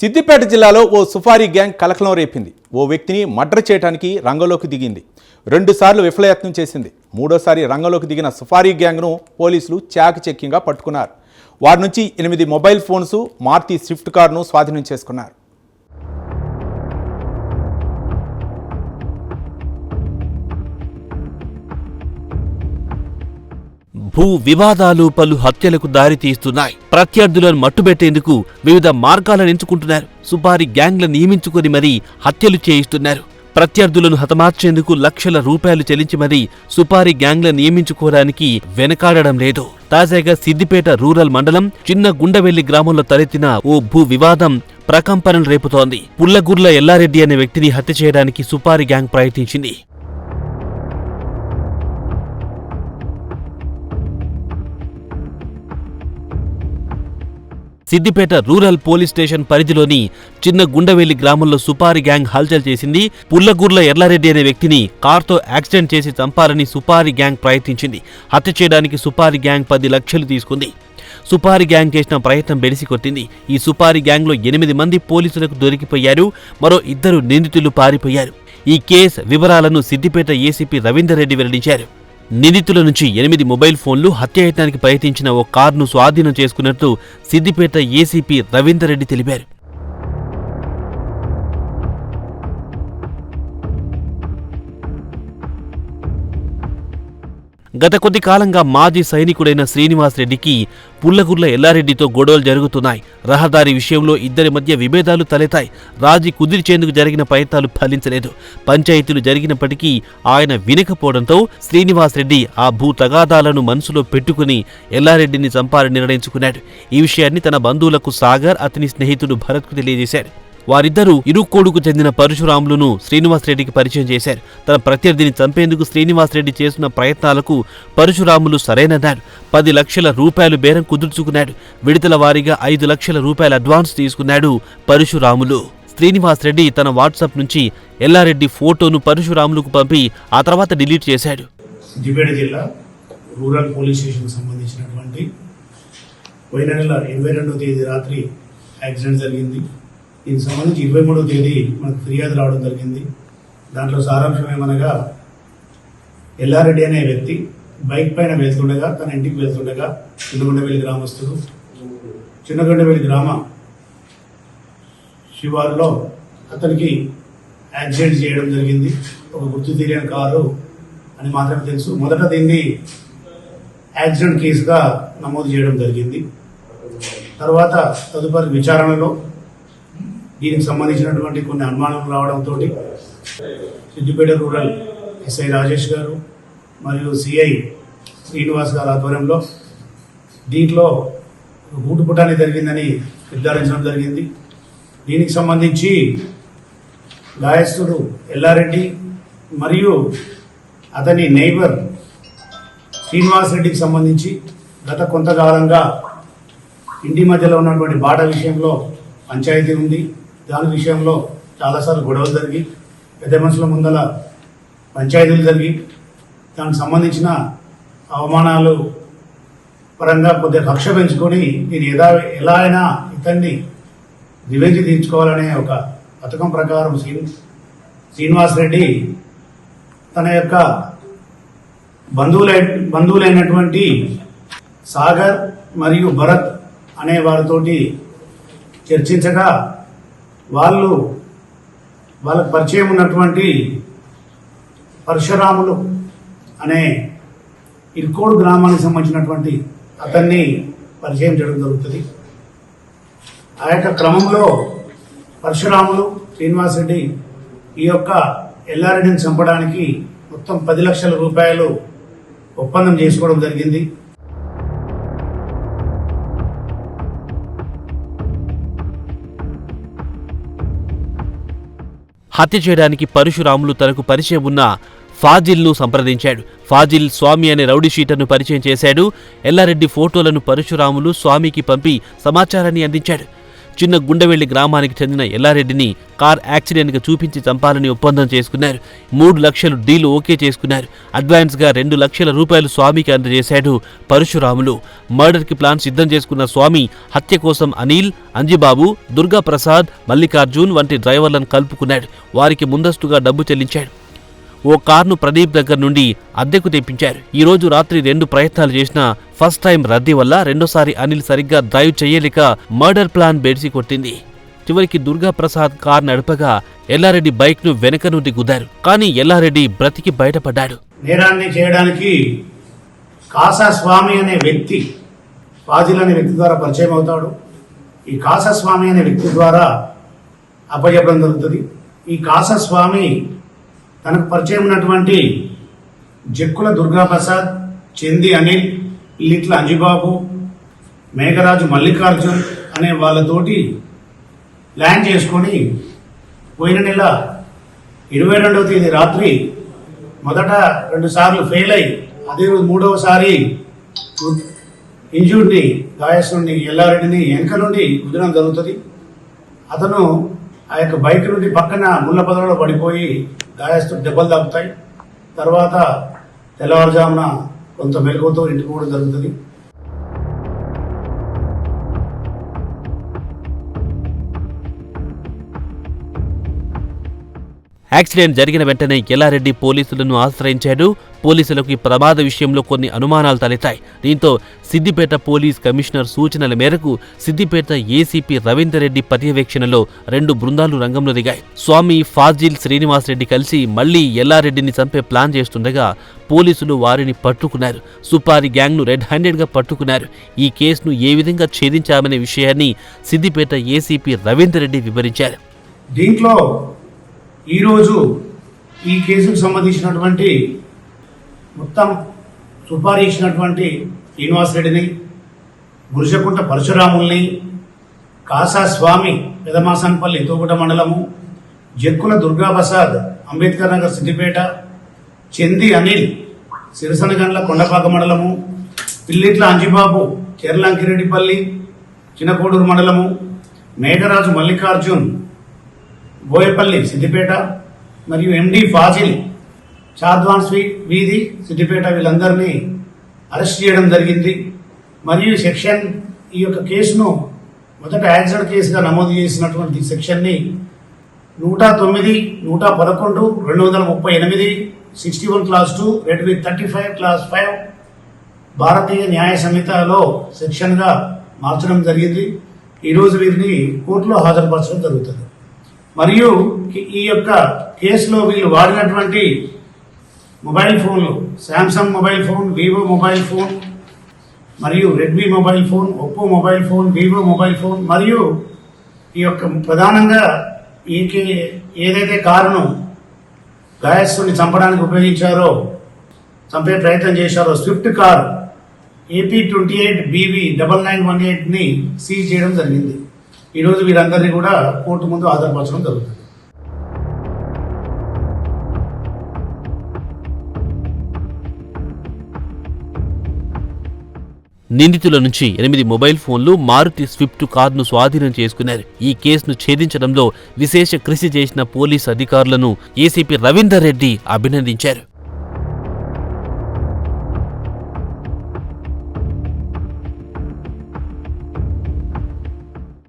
సిద్దిపేట జిల్లాలో ఓ సుఫారీ గ్యాంగ్ కలకలం రేపింది. ఓ వ్యక్తిని మర్డర్ చేయడానికి రంగంలోకి దిగింది. రెండుసార్లు విఫలయత్నం చేసింది. మూడోసారి రంగంలోకి దిగిన సుఫారీ గ్యాంగ్ను పోలీసులు చాకచక్యంగా పట్టుకున్నారు. వారి నుంచి ఎనిమిది మొబైల్ ఫోన్స్ మార్తి స్విఫ్ట్ కారును స్వాధీనం చేసుకున్నారు. భూ వివాదాలు పలు హత్యలకు దారితీస్తున్నాయి. ప్రత్యర్థులను మట్టుబెట్టేందుకు వివిధ మార్గాలను ఎంచుకుంటున్నారు. సుపారీ గ్యాంగ్ల నియమించుకొని మరీ హత్యలు చేయిస్తున్నారు. ప్రత్యర్థులను హతమార్చేందుకు లక్షల రూపాయలు చెల్లించి మరీ సుపారీ గ్యాంగ్ల నియమించుకోవడానికి వెనకాడడం లేదు. తాజాగా సిద్దిపేట రూరల్ మండలం చిన్న గుండవెల్లి గ్రామంలో తలెత్తిన ఓ భూ వివాదం ప్రకంపనలు రేపుతోంది. పుల్లగుర్ల ఎల్లారెడ్డి అనే వ్యక్తిని హత్య చేయడానికి సుపారీ గ్యాంగ్ ప్రయత్నించింది. సిద్దిపేట రూరల్ పోలీస్ స్టేషన్ పరిధిలోని చిన్న గుండవెల్లి గ్రామంలో సుపారి గ్యాంగ్ హల్చల్ చేసింది. పుల్లగూర్ల ఎర్లారెడ్డి అనే వ్యక్తిని కార్తో యాక్సిడెంట్ చేసి చంపాలని సుపారి గ్యాంగ్ ప్రయత్నించింది. హత్య చేయడానికి సుపారి గ్యాంగ్ పది లక్షలు తీసుకుంది. సుపారి గ్యాంగ్ చేసిన ప్రయత్నం బెడిసి కొట్టింది ఈ సుపారి గ్యాంగ్లో ఎనిమిది మంది పోలీసులకు దొరికిపోయారు. మరో ఇద్దరు నిందితులు పారిపోయారు. ఈ కేసు వివరాలను సిద్దిపేట ఏసీపీ రవీందర్ రెడ్డి వెల్లడించారు. నిందితుల నుంచి ఎనిమిది మొబైల్ ఫోన్లు హత్యాయత్నానికి ప్రయత్నించిన ఓ కారును స్వాధీనం చేసుకున్నట్టు సిద్దిపేట ఏసీపీ రవీందర్ రెడ్డి తెలిపారు. గత కొద్ది కాలంగా మాజీ సైనికుడైన శ్రీనివాస్ రెడ్డికి పుల్లగుర్ల ఎల్లారెడ్డితో గొడవలు జరుగుతున్నాయి. రహదారి విషయంలో ఇద్దరి మధ్య విభేదాలు తలెత్తాయి. రాజీ కుదిర్చేందుకు జరిగిన ప్రయత్నాలు ఫలించలేదు. పంచాయతీలు జరిగినప్పటికీ ఆయన వినకపోవడంతో శ్రీనివాస్ రెడ్డి ఆ భూ తగాదాలను మనసులో పెట్టుకుని ఎల్లారెడ్డిని చంపాలని నిర్ణయించుకున్నాడు. ఈ విషయాన్ని తన బంధువులకు సాగర్ అతని స్నేహితుడు భరత్కు తెలియజేశాడు. వారిద్దరూ ఇరుక్కోడుకు చెందిన పరశురాములను శ్రీనివాస్ రెడ్డికి పరిచయం చేశారు. తన ప్రత్యర్థిని చంపేందుకు శ్రీనివాస్ రెడ్డి చేసిన ప్రయత్నాలకు పరశురాములు సరైనన్నారు పది లక్షల రూపాయలు బేరం కుదుర్చుకున్నాడు. విడతల వారీగా ఐదు లక్షల రూపాయల అడ్వాన్స్ తీసుకున్నాడు పరశురాములు. శ్రీనివాస్ రెడ్డి తన వాట్సాప్ నుంచి ఎల్లారెడ్డి ఫోటోను పరశురాములకు పంపి ఆ తర్వాత డిలీట్ చేశాడు. సిద్దిపేట జిల్లా రూరల్ పోలీస్ స్టేషన్ సంబంధించినటువంటి పోయిన నెల ఇరవై రెండో తేదీ రాత్రి యాక్సిడెంట్ జరిగింది. దీనికి సంబంధించి ఇరవై మూడవ తేదీ మనకు ఫిర్యాదు రావడం జరిగింది. దాంట్లో సారాంశం ఏమనగా ఎల్లారెడ్డి అనే వ్యక్తి బైక్ పైన వెళ్తుండగా తన ఇంటికి వెళ్తుండగా చిన్నగొండవెల్లి గ్రామస్తుడు చిన్నగొండవెల్లి గ్రామ శివారులో అతనికి యాక్సిడెంట్ చేయడం జరిగింది. ఒక గుర్తు తెలియని కారు అని మాత్రమే తెలుసు. మొదట దీన్ని యాక్సిడెంట్ కేసుగా నమోదు చేయడం జరిగింది. తర్వాత తదుపరి విచారణలో దీనికి సంబంధించినటువంటి కొన్ని అనుమానాలు రావడంతో సిద్దిపేట రూరల్ ఎస్ఐ రాజేష్ గారు మరియు సిఐ శ్రీనివాస్ గారి ఆధ్వర్యంలో దీంట్లో గూటుపుటాన్ని జరిగిందని నిర్ధారించడం జరిగింది. దీనికి సంబంధించి గాయస్తుడు ఎల్లారెడ్డి మరియు అతని నైబర్ శ్రీనివాస్ రెడ్డికి సంబంధించి గత కొంతకాలంగా ఇంటి మధ్యలో ఉన్నటువంటి బాట విషయంలో పంచాయతీ ఉంది. దాని విషయంలో చాలాసార్లు గొడవలు జరిగి పెద్ద మనుషుల ముందల పంచాయతీలు జరిగి దానికి సంబంధించిన అవమానాలు పరంగా కొద్దిగా కక్ష పెంచుకొని నేను ఎలా ఎలా అయినా ఇతన్ని రివెంజ్ తీర్చుకోవాలనే ఒక పథకం ప్రకారం శ్రీ శ్రీనివాస్ రెడ్డి తన యొక్క బంధువులై బంధువులైనటువంటి సాగర్ మరియు భరత్ అనే వారితోటి చర్చించగా వాళ్ళు వాళ్ళకు పరిచయం ఉన్నటువంటి పరశురాములు అనే ఇర్కోడు గ్రామానికి సంబంధించినటువంటి అతన్ని పరిచయం చేయడం జరుగుతుంది. ఆ యొక్క క్రమంలో పరశురాములు శ్రీనివాస్ రెడ్డి ఈ యొక్క ఎల్లారెడ్డిని చంపడానికి మొత్తం పది లక్షల రూపాయలు ఒప్పందం చేసుకోవడం జరిగింది. హత్య చేయడానికి పరశురాములు తనకు పరిచయం ఉన్న ఫాజిల్ను సంప్రదించాడు. ఫాజిల్ స్వామి అనే రౌడీ షీటర్ను పరిచయం చేశాడు. ఎల్లారెడ్డి ఫోటోలను పరశురాములు స్వామికి పంపి సమాచారాన్ని అందించాడు. చిన్న గుండెవెల్లి గ్రామానికి చెందిన ఎల్లారెడ్డిని కార్ యాక్సిడెంట్గా చూపించి చంపాలని ఒప్పందం చేసుకున్నారు. మూడు లక్షలు డీల్ ఓకే చేసుకున్నారు. అడ్వాన్స్గా రెండు లక్షల రూపాయలు స్వామికి అందజేశాడు పరశురాములు. మర్డర్కి ప్లాన్ సిద్ధం చేసుకున్న స్వామి హత్య కోసం అనిల్ అంజిబాబు దుర్గా ప్రసాద్ మల్లికార్జున్ వంటి డ్రైవర్లను కలుపుకున్నాడు. వారికి ముందస్తుగా డబ్బు చెల్లించాడు. ఓ కార్ను ప్రదీప్ దగ్గర నుండి అద్దెకు తెప్పించారు. ఈ రోజు రాత్రి రెండు ప్రయత్నాలు చేసినా ఫస్ట్ టైం రద్దీ వల్ల రెండోసారి అనిల్ సరిగ్గా డ్రైవ్ చేయలేక మర్డర్ ప్లాన్ బెడిసి కొట్టింది. చివరికి దుర్గాప్రసాద్ కార్ నడపగా ఎల్లారెడ్డి బైక్ను వెనక నుండి గుద్దారు. కానీ ఎల్లారెడ్డి బ్రతికి బయటపడ్డాడు. నేరాన్ని చేయడానికి కాసాస్వామి అనే వ్యక్తి ఫాజిల్ అనే వ్యక్తి ద్వారా పరిచయం అవుతాడు. ఈ కాసాస్వామి అనే వ్యక్తి ద్వారా అప్పచెప్పడం జరుగుతుంది. ఈ కాసస్వామి తనకు పరిచయం ఉన్నటువంటి జక్కుల దుర్గాప్రసాద్ చెంది అనిల్ లిట్ల అంజిబాబు మేఘరాజు మల్లికార్జున్ అనే వాళ్ళతోటి ప్లాన్ చేసుకొని పోయిన నెల ఇరవై రెండవ తేదీ రాత్రి మొదట రెండుసార్లు ఫెయిల్ అయి అదే రోజు మూడవసారి ఇంజూర్ని నుండి ఎల్లారెడ్డిని వెనక నుండి కుదరడం జరుగుతుంది. అతను ఆ యొక్క బైక్ నుండి పక్కన ముళ్ళ పొదలలో పడిపోయి గాయస్తు దెబ్బలు తాకుతాయి. తర్వాత తెల్లవారుజామున కొంత మెలకువతో ఇంటికి పోవడం జరుగుతుంది. యాక్సిడెంట్ జరిగిన వెంటనే ఎల్లారెడ్డి పోలీసులను ఆశ్రయించాడు. పోలీసులకు ఈ ప్రమాద విషయంలో కొన్ని అనుమానాలు తలెత్తాయి. దీంతో సిద్దిపేట పోలీస్ కమిషనర్ సూచనల మేరకు సిద్దిపేట ఏసీపీ రవీందర్ రెడ్డి పర్యవేక్షణలో రెండు బృందాలు రంగంలో దిగాయి. స్వామి ఫాజిల్ శ్రీనివాస్ రెడ్డి కలిసి మళ్ళీ ఎల్లారెడ్డిని చంపే ప్లాన్ చేస్తుండగా పోలీసులు వారిని పట్టుకున్నారు. సుపారి గ్యాంగ్ను రెడ్ హ్యాండెడ్గా పట్టుకున్నారు. ఈ కేసును ఏ విధంగా ఛేదించామనే విషయాన్ని సిద్దిపేట ఏసీపీ రవీందర్ రెడ్డి వివరించారు. దీంట్లో ఈరోజు ఈ కేసుకు సంబంధించినటువంటి మొత్తం సుపారీ ఇచ్చినటువంటి శ్రీనివాస్ రెడ్డిని గురుజకుంట పరశురాముల్ని కాసా స్వామి పెదమాసన్పల్లి తోగుట మండలము జక్కుల దుర్గాప్రసాద్ అంబేద్కర్ నగర్ సిద్దిపేట చెంది అనిల్ సిరసనగండ్ల కొండపాక మండలము పిల్లిట్ల అంజిబాబు చెర్లంకిరెడ్డిపల్లి చిన్నకోడూరు మండలము మేఘరాజు మల్లికార్జున్ బోయపల్లి సిద్దిపేట మరియు ఎండి ఫాజిల్ చాద్వాన్ స్వీట్ వీధి సిద్దిపేట వీళ్ళందరినీ అరెస్ట్ చేయడం జరిగింది. మరియు సెక్షన్ ఈ యొక్క కేసును మొదట యాక్సిడెంట్ కేసుగా నమోదు చేసినటువంటి సెక్షన్ని నూట తొమ్మిది నూట పదకొండు రెండు వందల ముప్పై ఎనిమిది sixty one class two read with thirty five class five Bharatiya Nyaya సంహితలో సెక్షన్గా మార్చడం జరిగింది. ఈరోజు వీరిని కోర్టులో హాజరుపరచడం జరుగుతుంది. మరియు ఈ యొక్క కేసులో వీళ్ళు వాడినటువంటి మొబైల్ ఫోన్లు Samsung mobile phone Vivo mobile phone మరియు Redmi mobile phone Oppo mobile phone Vivo mobile phone మరియు ఈ యొక్క ప్రధానంగా ఈ కే- ఏదైతే కారును గాయస్సుని చంపడానికి ఉపయోగించారో చంపే ప్రయత్నం చేశారో Swift car AP twenty eight BV double nine one ఎయిట్ని seize చేయడం జరిగింది. ఈరోజు వీరందరినీ కూడా కోర్టు ముందు హాజరుపరచడం జరుగుతుంది. నిందితుల నుంచి ఎనిమిది మొబైల్ ఫోన్లు మారుతి స్విఫ్ట్ కార్ను స్వాధీనం చేసుకున్నారు. ఈ కేసును ఛేదించడంలో విశేష కృషి చేసిన పోలీసు అధికారులను ఏసీపీ రవీందర్ రెడ్డి అభినందించారు.